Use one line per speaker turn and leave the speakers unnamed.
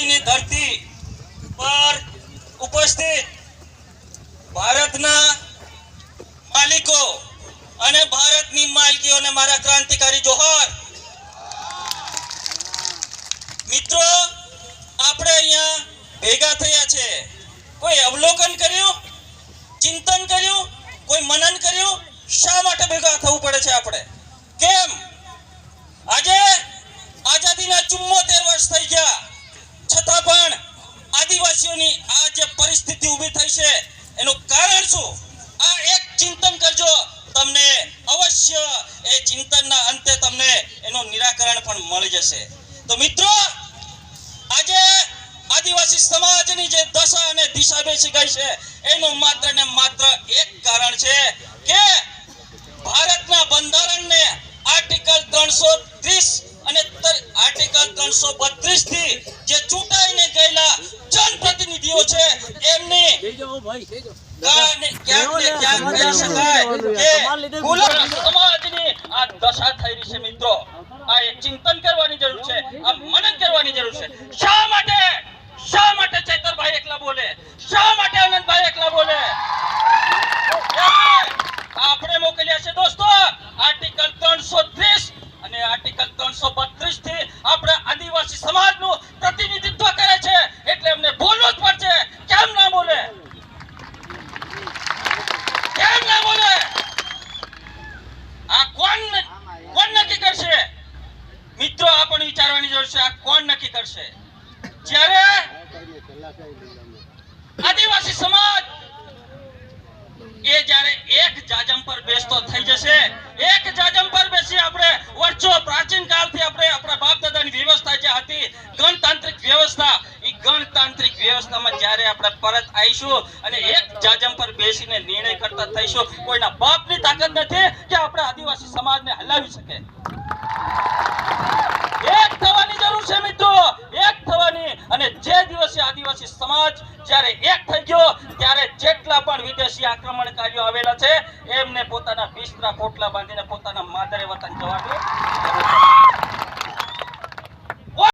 વાડીની ધરતી પર ઉપસ્થિત ભારતના માલિકો અને ભારતની માલકીઓને મારા ક્રાંતિકારી જોહર. મિત્રો, આપણે અહીંયા ભેગા થયા છે. કોઈ અવલોકન કર્યું? ચિંતન કર્યું? કોઈ મનન કર્યું? શા માટે ભેગા થવું પડે છે આપણે? કેમ? આજે આઝાદીના ચુમ્મોતેર વર્ષ થઈ ગયા છતાં પણ આદિવાસીઓની આ જે પરિસ્થિતિ ઊભી થઈ છે એનું કારણ શું આ એક ચિંતન કરજો તમને અવશ્ય એ ચિંતનના અંતે તમને એનું પણ મળી જશે. તો મિત્રો આજે આદિવાસી સમાજની જે દશા અને દિશા બેસી ગઈ છે એનું માત્ર ને માત્ર એક કારણ છે કે ભારતના બંધારણને આર્ટિકલ ત્રણસો ત્રીસ અને આર્ટિકલ ત્રણસો બત્રીસથી જે ચૂંટાઈને ગયેલા જનપ્રતિનિધિઓ છે એમની સમાજની આ દશા થઈ રહી છે મિત્રો. ચિંતન કરવાની જરૂર છે આ મનન કરવાની જરૂર છે. શા માટે? શા માટે ચૈતરભાઈ એકલા બોલે? શા માટે આનંદભાઈ એકલા બોલે? આપણે મોકલ્યા છે દોસ્તો આર્ટિકલ ત્રણસો ત્રીસ અને આર્ટિકલ ત્રણસો બત્રીસથી આપણે આદિવાસી સમાજનું પ્રતિનિધિત્વ કરે છે એટલે એમને બોલવું જ પડશે કેમ ના બોલે કેમ ના બોલે આ કોણ કોણ નક્કી કરશે મિત્રો, આ વિચારવાની જરૂર છે, આ કોણ નક્કી કરશે? જ્યારે આદિવાસી સમાજ એ જ્યારે એક જાજમ પર બેસતો થઈ જશે, એક જાજમ પર બેસી આપણે વર્ષો પ્રાચીન કાળથી આપણે આપણા બાપ દાદાની વ્યવસ્થા જે હતી, ગણતાંત્રિક વ્યવસ્થા એ ગણતાંત્રિક વ્યવસ્થામાં જ્યારે આપણે પરત આવીશું અને એક જાજમ પર બેસીને નિર્ણય કરતા થઈશું, કોઈના બાપની તાકાત નથી કે આપણે આદિવાસી સમાજને હલાવી શકે. આદિવાસી સમાજ જ્યારે એક થઈ ગયો, ત્યારે જેટલા પણ વિદેશી આક્રમણકારીઓ આવેલા છે, એમને પોતાના બિસ્તરા પોટલા બાંધીને પોતાના માદરે વતન જવા દો.